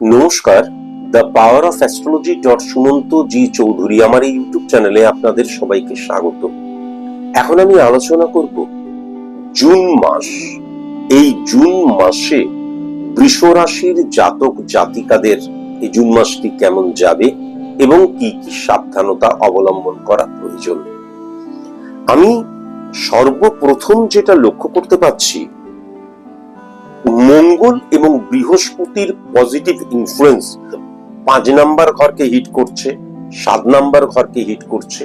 নমস্কার। The power of astrology dot Sumanta G Chowdhury আমার এই ইউটিউব চ্যানেলে আপনাদের সবাইকে স্বাগত। এখন আমি আলোচনা করব জুন মাস। এই জুন মাসে বৃষ রাশির জাতক জাতিকাদের এই জুন মাসটি কেমন যাবে এবং কি কি সাবধানতা অবলম্বন করা প্রয়োজন? আমি সর্বপ্রথম যেটা লক্ষ্য করতে পারছি মঙ্গল এবং বৃহস্পতির পজিটিভ ইনফ্লুয়েন্স পাঁচ নাম্বার ঘরকে হিট করছে, সাত নাম্বার ঘরকে হিট করছে,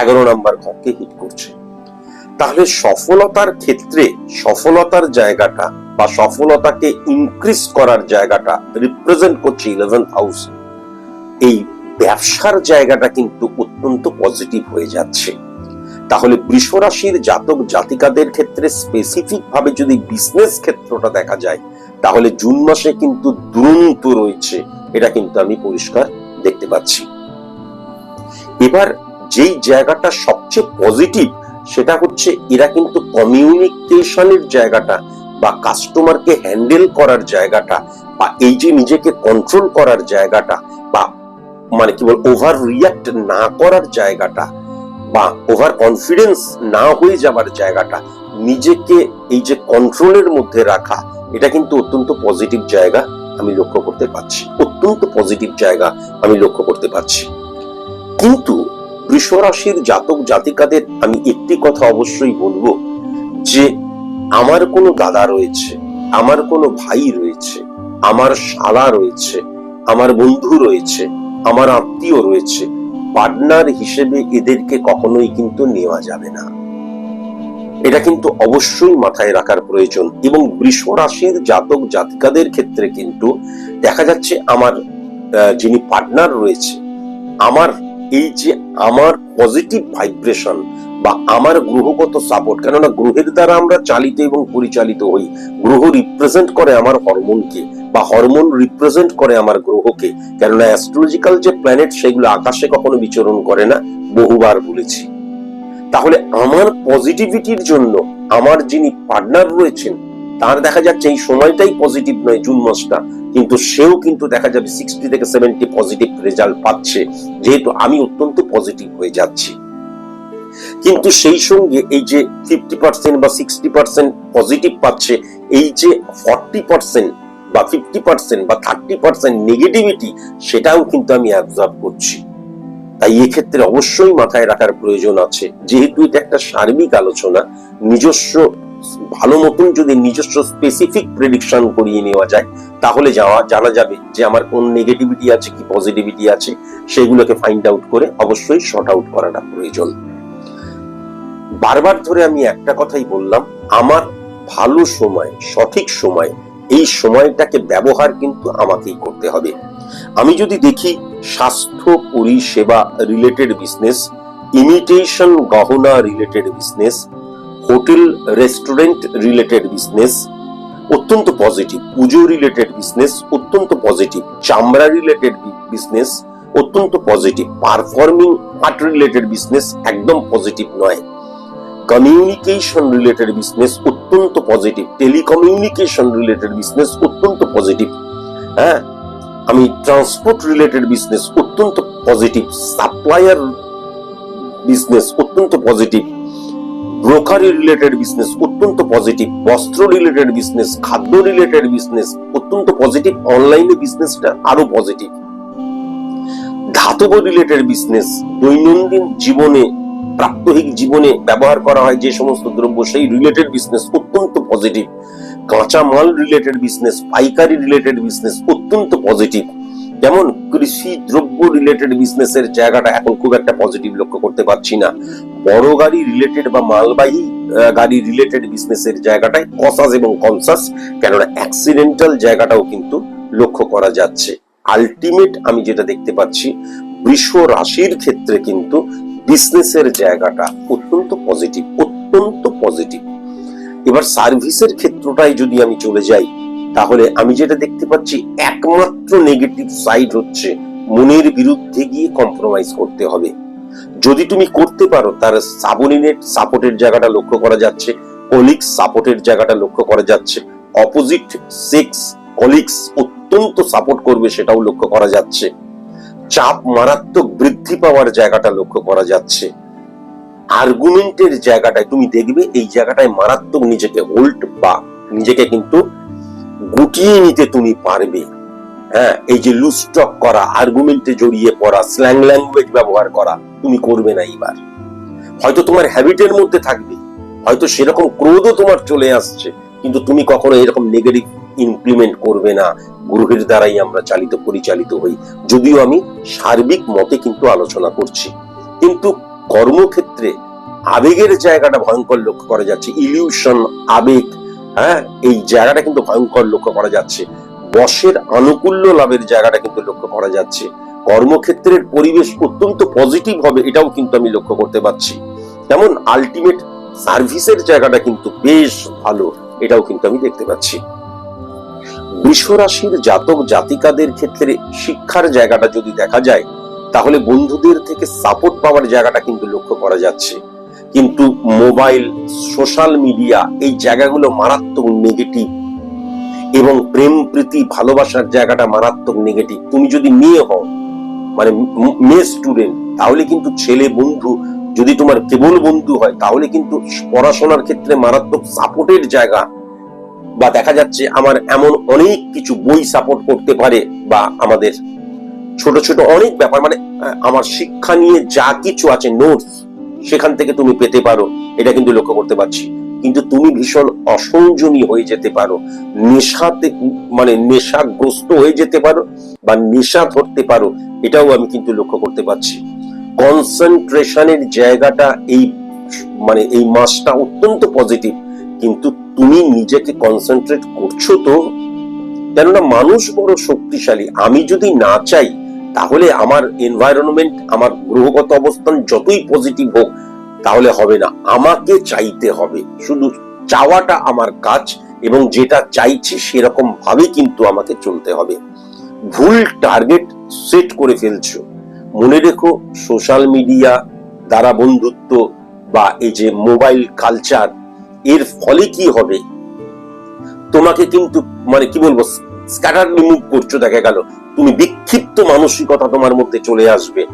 এগারো নাম্বার ঘরকে হিট করছে। তাহলে সফলতার ক্ষেত্রে সফলতার জায়গাটা বা সফলতাকে ইনক্রিজ করার জায়গাটা রিপ্রেজেন্ট করছে ইলেভেন্থ হাউস এই ব্যবসার জায়গাটা কিন্তু অত্যন্ত পজিটিভ হয়ে যাচ্ছে। তাহলে বৃষ রাশির জাতক জাতিকাদের ক্ষেত্রে স্পেসিফিক ভাবে যদি বিজনেস ক্ষেত্রটা দেখা যায়, তাহলে জুন মাসে কিন্তু দুরন্ত রয়েছে। এটা কিন্তু আমি পরিষ্কার দেখতে পাচ্ছি। এবার যেই জায়গাটা সবচেয়ে পজিটিভ সেটা হচ্ছে এরা কিন্তু কমিউনিকেশনের জায়গাটা বা কাস্টমারকে হ্যান্ডেল করার জায়গাটা বা এই যে নিজেকে কন্ট্রোল করার জায়গাটা বা মানে কি বল ওভার রিয়াক্ট না করার জায়গাটা বা ওভার কনফিডেন্স না হয়ে যাবার জায়গাটা নিজেকে এই যে কন্ট্রোলের মধ্যে রাখা, এটা কিন্তু অত্যন্ত পজিটিভ জায়গা আমি লক্ষ্য করতে পারছি। অত্যন্ত পজিটিভ জায়গা আমি লক্ষ্য করতে পারছি। কিন্তু বৃষ রাশির জাতক জাতিকাদের আমি একটি কথা অবশ্যই বলব যে আমার কোনো দাদা রয়েছে, আমার কোনো ভাই রয়েছে, আমার শালা রয়েছে, আমার বন্ধু রয়েছে, আমার আত্মীয় রয়েছে পার্টনার হিসেবে এদেরকে কখনোই কিন্তু নেওয়া যাবে না। এটা কিন্তু অবশ্যই মাথায় রাখার প্রয়োজন এবং বৃষ রাশির জাতক জাতিকাদের ক্ষেত্রে কিন্তু দেখা যাচ্ছে আমার যিনি পার্টনার রয়েছে, আমার এই যে আমার পজিটিভ ভাইব্রেশন বা আমার গ্রহগত সাপোর্ট কেননা গ্রহের দ্বারা আমরা চালিত এবং পরিচালিত হই, গ্রহ রিপ্রেজেন্ট করে আমার হরমোনকে বা হরমোন রিপ্রেজেন্ট করে আমার গ্রহকে, কেননা অ্যাস্ট্রোলজিক্যাল যে প্ল্যানেট সেগুলো আকাশে কখনো বিচরণ করে না, বহুবার বলেছি। তাহলে আমার পজিটিভিটির জন্য আমার যিনি পার্টনার রয়েছেন, তার দেখা যাচ্ছে এই সময়টাই পজিটিভ নয়, জুন মাসটা, কিন্তু সেও কিন্তু দেখা যাবে সিক্সটি থেকে সেভেন্টি পজিটিভ রেজাল্ট পাচ্ছে, যেহেতু আমি অত্যন্ত পজিটিভ হয়ে যাচ্ছি। কিন্তু সেই সঙ্গে এই যে ফিফটি পার্সেন্ট বা সিক্সটি পার্সেন্ট পজিটিভ পাচ্ছে, এই যে ফর্টি পার্সেন্ট বা ফিফটি পার্সেন্ট বা থার্টি পার্সেন্ট নেগেটিভিটি সেটাও কিন্তু আমি অ্যাবজর্ভ করছি। তাই এক্ষেত্রে অবশ্যই মাথায় রাখার প্রয়োজন আছে। যেহেতু এটা একটা সার্বিক আলোচনা, নিজস্ব, ভালো মতন যদি নিজস্ব স্পেসিফিক প্রেডিকশন করিয়ে নেওয়া যায়, তাহলে যাওয়া, জানা যাবে যে আমার কোন নেগেটিভিটি আছে, কি পজিটিভিটি আছে, সেগুলোকে ফাইন্ড আউট করে অবশ্যই শর্ট আউট করাটা প্রয়োজন। বারবার ধরে আমি একটা কথাই বললাম, আমার ভালো সময়, সঠিক সময় এই সময়টাকে ব্যবহার কিন্তু আমাকেই করতে হবে। আমি যদি দেখি স্বাস্থ্য পরিষেবা রিলেটেড বিজনেস ইমিটেশন গহনা related business hotel restaurant related business অত্যন্ত পজিটিভ পুজো রিলেটেড বিজনেস অত্যন্ত পজিটিভ চামড়া রিলেটেড বিজনেস অত্যন্ত positive performing art related business একদম পজিটিভ নয়। কমিউনিকেশন রিলেটেড বিজনেস অত্যন্ত পজিটিভ টেলিকমিউনিকেশন রিলেটেড বিজনেস অত্যন্ত পজিটিভ হ্যাঁ? আমি ট্রান্সপোর্ট রিলেটেড বিজনেস অত্যন্ত পজিটিভ সাপ্লায়ার বিজনেস অত্যন্ত পজিটিভ ব্রোকারি রিলেটেড বিজনেস অত্যন্ত পজিটিভ বস্ত্র রিলেটেড বিজনেস খাদ্য রিলেটেড বিজনেস অত্যন্ত পজিটিভ অনলাইনে বিজনেসটা আরও পজিটিভ ধাতব রিলেটেড বিজনেস দৈনন্দিন জীবনে প্রাত্যহিক জীবনে ব্যবহার করা হয় যে সমস্ত দ্রব্য, সেই রিলেটেড বিজনেস অত্যন্ত পজিটিভ কাঁচা মাল রিলেটেড বিজনেস পাইকারি রিলেটেড বিজনেস অত্যন্ত পজিটিভ যেমন কৃষি দ্রব্য রিলেটেড বিজনেসের জায়গাটা এখন খুব একটা পজিটিভ লক্ষ্য করতে পারছি না। বড় গাড়ি রিলেটেড বা মালবাহী গাড়ি রিলেটেড বিজনেসের জায়গাটায় কসাস এবং কনসাস কেননা অ্যাক্সিডেন্টাল জায়গাটাও কিন্তু লক্ষ্য করা যাচ্ছে। আলটিমেট আমি যেটা দেখতে পাচ্ছি, বৃষ রাশির ক্ষেত্রে কিন্তু বিজনেসের জায়গাটা অত্যন্ত পজিটিভ অত্যন্ত পজিটিভ এবার সার্ভিসের ক্ষেত্রটাই যদি আমি চলে যাই, তাহলে আমি যেটা দেখতে পাচ্ছি, একমাত্র নেগেটিভ সাইড হচ্ছে মনের বিরুদ্ধে গিয়ে কম্প্রোমাইজ করতে হবে। যদি তুমি করতে পারো, তার সাবঅর্ডিনেট সাপোর্টের জায়গাটা লক্ষ্য করা যাচ্ছে কলিগস সাপোর্টের জায়গাটা লক্ষ্য করা যাচ্ছে অপোজিট সেক্স কলিগস অত্যন্ত সাপোর্ট করবে সেটাও লক্ষ্য করা যাচ্ছে। চাপ মারাত্মক বৃদ্ধি পাওয়ার জায়গাটা লক্ষ্য করা যাচ্ছে। আর্গুমেন্টের জায়গাটায় তুমি দেখবে এই জায়গাটায় মারাত্মক নিজেকে হোল্ড বা নিজেকে কিন্তু গুটিয়ে নিতে তুমি পারবে। হ্যাঁ এই যে লুস্টক করা আর্গুমেন্টে জড়িয়ে পড়া স্ল্যাং ল্যাঙ্গুয়েজ ব্যবহার করা, তুমি করবে না এইবার। হয়তো তোমার হ্যাবিটের মধ্যে থাকবে, হয়তো সেরকম ক্রোধও তোমার চলে আসছে। কিন্তু তুমি কখনো এরকম নেগেটিভ ইমপ্লিমেন্ট করবে না। গ্রহের দ্বারাই আমরা চালিত, পরিচালিত হই। যদিও আমি সার্বিক মতে কিন্তু আলোচনা করছি। কিন্তু কর্মক্ষেত্রে আবেগের জায়গাটা ভয়ঙ্কর লক্ষ্য করা যাচ্ছে। ইলিউশন আবেগ হ্যাঁ এই জায়গাটা কিন্তু ভয়ঙ্কর লক্ষ্য করা যাচ্ছে। বসের আনুকূল্য লাভের জায়গাটা কিন্তু লক্ষ্য করা যাচ্ছে। কর্মক্ষেত্রের পরিবেশ অত্যন্ত পজিটিভ হবে, এটাও কিন্তু আমি লক্ষ্য করতে পারছি। যেমন আলটিমেট সার্ভিসের জায়গাটা কিন্তু বেশ ভালো। এটাও কিন্তু আমি দেখতে পাচ্ছি। বৃষরাশির জাতক জাতিকাদের ক্ষেত্রে শিক্ষার জায়গাটা যদি দেখা যায়, তাহলে বন্ধুদের থেকে সাপোর্ট পাওয়ার জায়গাটা কিন্তু লক্ষ্য করা যাচ্ছে। কিন্তু মোবাইল সোশ্যাল মিডিয়া এই জায়গাগুলো মারাত্মক নেগেটিভ এবং প্রেম, প্রীতি, ভালোবাসার জায়গাটা মারাত্মক নেগেটিভ তুমি যদি মেয়ে হও মানে মেয়ে স্টুডেন্ট তাহলে কিন্তু ছেলে, বন্ধু যদি তোমার কেবল বন্ধু হয়, তাহলে কিন্তু পড়াশোনার ক্ষেত্রে মারাত্মক সাপোর্টের জায়গা। বা দেখা যাচ্ছে আমার এমন অনেক কিছু বই সাপোর্ট করতে পারে বা আমাদের ছোট ছোট অনেক ব্যাপার মানে আমার শিক্ষা নিয়ে যা কিছু আছে নোটস সেখান থেকে তুমি পেতে পারো। এটা কিন্তু লক্ষ্য করতে পারছি। কিন্তু তুমি ভীষণ অসংযমী হয়ে যেতে পারো। নেশাতে মানে নেশাগ্রস্ত হয়ে যেতে পারো বা নেশা ধরতে পারো, এটাও আমি কিন্তু লক্ষ্য করতে পারছি। কনসেন্ট্রেশনের জায়গাটা এই মানে এই মাসটা অত্যন্ত পজিটিভ কিন্তু তুমি নিজেকে কনসেন্ট্রেট করছ তো, কেননা মানুষ বড় শক্তিশালী। আমি যদি না চাই, তাহলে আমার এনভায়রনমেন্ট আমার গ্রহগত অবস্থান যতই পজিটিভ হোক, তাহলে হবে না। আমাকে চাইতে হবে। শুধু চাওয়াটা আমার কাজ, এবং যেটা চাইছি সেরকম ভাবে কিন্তু আমাকে চলতে হবে। ভুল টার্গেট সেট করে ফেলছো। মনে রেখো সোশ্যাল মিডিয়া দ্বারা বন্ধুত্ব বা এই যে মোবাইল কালচার এর ফলে কি হবে? তোমাকে কিন্তু মানে কি বলব স্ক্যাটার রিমুভ করছ, দেখা গেল। তুমি বিক্ষিপ্ত মানসিকতা তোমার মধ্যে চলে আসবে।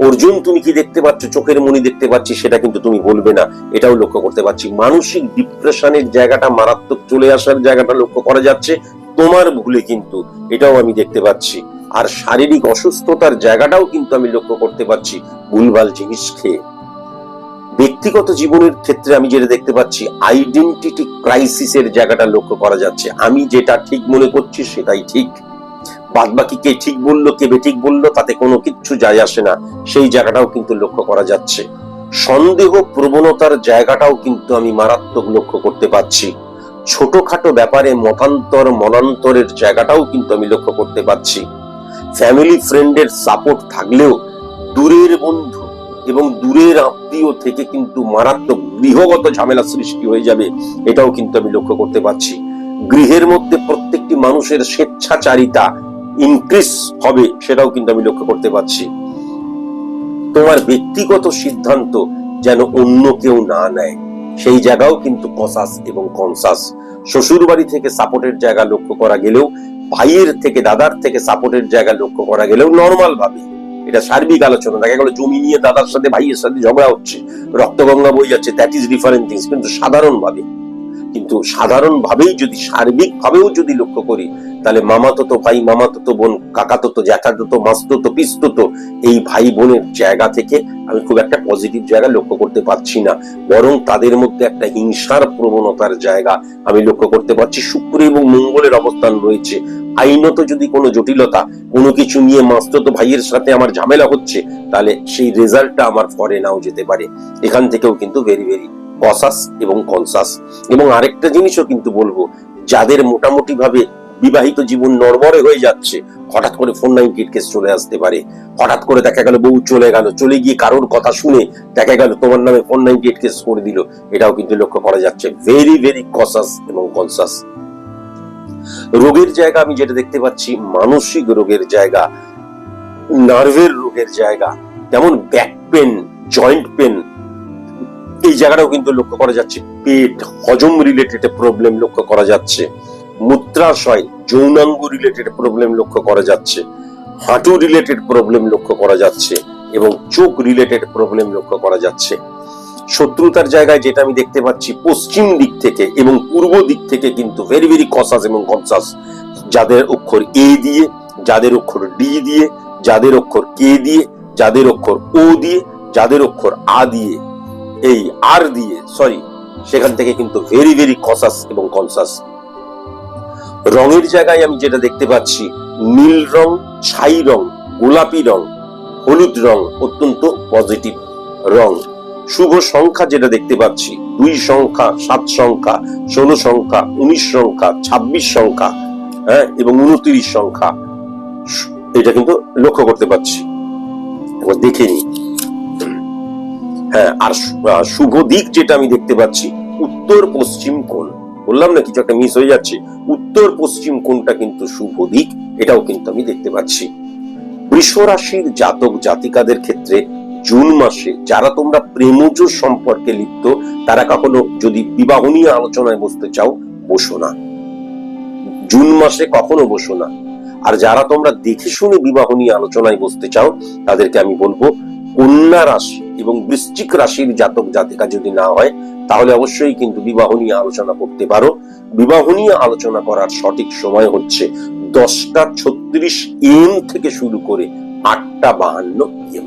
অর্জুন, তুমি কি দেখতে পাচ্ছ? চোখের মনি দেখতে পাচ্ছি, সেটা কিন্তু তুমি বলবে না। এটাও লক্ষ্য করতে পারছি। মানসিক ডিপ্রেশনের জায়গাটা মারাত্মক চলে আসার জায়গাটা লক্ষ্য করা যাচ্ছে। তোমার ভুলে কিন্তু, এটাও আমি দেখতে পাচ্ছি। আর শারীরিক অসুস্থতার জায়গাটাও কিন্তু আমি লক্ষ্য করতে পারছি ভুলভাল জিনিস খেয়ে। ব্যক্তিগত জীবনের ক্ষেত্রে আমি যেটা দেখতে পাচ্ছি আইডেন্টিটি ক্রাইসিসের জায়গাটা লক্ষ্য করা যাচ্ছে। আমি যেটা ঠিক মনে করছি সেটাই ঠিক। বাদ বাকি কে ঠিক বলল, কে বেঠিক বলল, তাতে কোনো কিচ্ছু যায় আসে না। সেই জায়গাটাও কিন্তু লক্ষ্য করা যাচ্ছে। সন্দেহ প্রবণতার জায়গাটাও কিন্তু আমি মারাত্মক লক্ষ্য করতে পারছি। ছোটখাটো ব্যাপারে মতান্তর, মনান্তরের জায়গাটাও কিন্তু আমি লক্ষ্য করতে পারছি। ফ্যামিলি ফ্রেন্ডের সাপোর্ট থাকলেও দূরের বন্ধু এবং দূরের আত্মীয় থেকে কিন্তু মারাত্মক গৃহগত ঝামেলা সৃষ্টি হয়ে যাবে, এটাও কিন্তু আমি লক্ষ্য করতে পারছি। গৃহের মধ্যে প্রত্যেকটি মানুষের স্বেচ্ছাচারিতা ইনক্রিজ হবে, সেটাও কিন্তু আমি লক্ষ্য করতে পারছি। তোমার ব্যক্তিগত সিদ্ধান্ত যেন অন্য কেউ না নেয়। সেই জায়গাও কিন্তু কসাস এবং কনসাস শ্বশুর বাড়ি থেকে সাপোর্টের জায়গা লক্ষ্য করা গেলেও, ভাইয়ের থেকে দাদার থেকে সাপোর্টের জায়গা লক্ষ্য করা গেলেও নর্মাল ভাবে। এটা সার্বিক আলোচনা। দেখা গেল, জমি নিয়ে দাদার সাথে, ভাইয়ের সাথে ঝগড়া হচ্ছে। রক্তগঙ্গা বই যাচ্ছে দ্যাট ইজ ডিফারেন্ট থিংস কিন্তু সাধারণ ভাবে কিন্তু সাধারণ ভাবেই যদি সার্বিক ভাবেও যদি লক্ষ্য করি তাহলে মামাতো তো ভাই, মামাতো তো বোন কাকাতো তো জ্যাঠাতো তো মাস্তো তো পিস্তো তো এই ভাই বোনের জায়গা থেকে আমি খুব একটা পজিটিভ জায়গা লক্ষ্য করতে পারছি না। বরং তাদের মধ্যে একটা হিংসার প্রবণতার জায়গা আমি লক্ষ্য করতে পারছি। শুক্র এবং মঙ্গলের অবস্থান রয়েছে। আইনত যদি কোনো জটিলতা, কোনো কিছু নিয়ে মাস্ততো ভাইয়ের সাথে আমার ঝামেলা হচ্ছে, তাহলে সেই রেজাল্টটা আমার পরে নাও যেতে পারে। এখান থেকেও কিন্তু ভেরি ভেরি কসাস এবং কনসাস এবং আরেকটা জিনিসও কিন্তু বলব, যাদের মোটামুটি ভাবে বিবাহিত জীবন নড়বড়ে হয়ে যাচ্ছে। হঠাৎ করে ফোন নাইনটি কেস চলে আসতে পারে। হঠাৎ করে দেখা গেল বউ চলে গেল, চলে গিয়ে কারোর কথা শুনে দেখা গেল তোমার নামে ফোন নাইনটি কেস করে দিল। এটাও কিন্তু লক্ষ্য করা যাচ্ছে। ভেরি ভেরি কসাস এবং কনসাস রোগের জায়গা আমি যেটা দেখতে পাচ্ছি, মানসিক রোগের জায়গা নার্ভের রোগের জায়গা, যেমন ব্যাক পেন জয়েন্ট পেন এই জায়গাটাও কিন্তু লক্ষ্য করা যাচ্ছে। পেট হজম রিলেটেড প্রবলেম লক্ষ্য করা যাচ্ছে। মূত্রাশয় যৌনাঙ্গ রিলেটেড প্রবলেম লক্ষ্য করা যাচ্ছে, হাঁটু রিলেটেড প্রবলেম লক্ষ্য করা যাচ্ছে এবং চোখ রিলেটেড প্রবলেম লক্ষ্য করা যাচ্ছে। শত্রুতার জায়গায় যেটা আমি দেখতে পাচ্ছি পশ্চিম দিক থেকে এবং পূর্ব দিক থেকে কিন্তু ভেরি ভেরি কসাস এবং কনসাস যাদের অক্ষর এ দিয়ে, যাদের অক্ষর ডি দিয়ে, যাদের অক্ষর কে দিয়ে, যাদের অক্ষর ও দিয়ে, যাদের অক্ষর আ দিয়ে, এই আর দিয়ে সরি সেখান থেকে কিন্তু ভেরি ভেরি কসাস এবং কনসাস রঙের জায়গায় আমি যেটা দেখতে পাচ্ছি, নীল রং, ছাই রং, গোলাপি রং, হলুদ রং, অত্যন্ত পজিটিভ রং। শুভ সংখ্যা যেটা দেখতে পাচ্ছি, দুই সংখ্যা, সাত সংখ্যা, ষোলো সংখ্যা, উনিশ সংখ্যা, ছাব্বিশ সংখ্যা হ্যাঁ এবং উনত্রিশ সংখ্যা। এটা কিন্তু লক্ষ্য করতে পারছি। দেখে নি হ্যাঁ আর শুভ দিক যেটা আমি দেখতে পাচ্ছি উত্তর পশ্চিম কোণ। বললাম না কিছু একটা মিস হয়ে যাচ্ছে। উত্তর পশ্চিম কোণটা কিন্তু শুভ দিক, এটাও কিন্তু আমি দেখতে পাচ্ছি। বৃষ রাশির জাতক জাতিকাদের ক্ষেত্রে জুন মাসে যারা তোমরা প্রেমজ সম্পর্কে লিপ্ত, তারা কখনো যদি বিবাহ নিয়ে আলোচনায় বসতে চাও, বসো না। জুন মাসে কখনো বসো না। আর যারা তোমরা দেখে শুনে বিবাহ নিয়ে আলোচনায় বসতে চাও, তাদেরকে আমি বলব, কন্যা রাশি এবং বৃশ্চিক রাশির জাতক জাতিকা যদি না হয় তাহলে অবশ্যই কিন্তু বিবাহ নিয়ে আলোচনা করতে পারো। বিবাহ নিয়ে আলোচনা করার সঠিক সময় হচ্ছে দশটা ছত্রিশ এম থেকে শুরু করে আটটা বাহান্ন এম।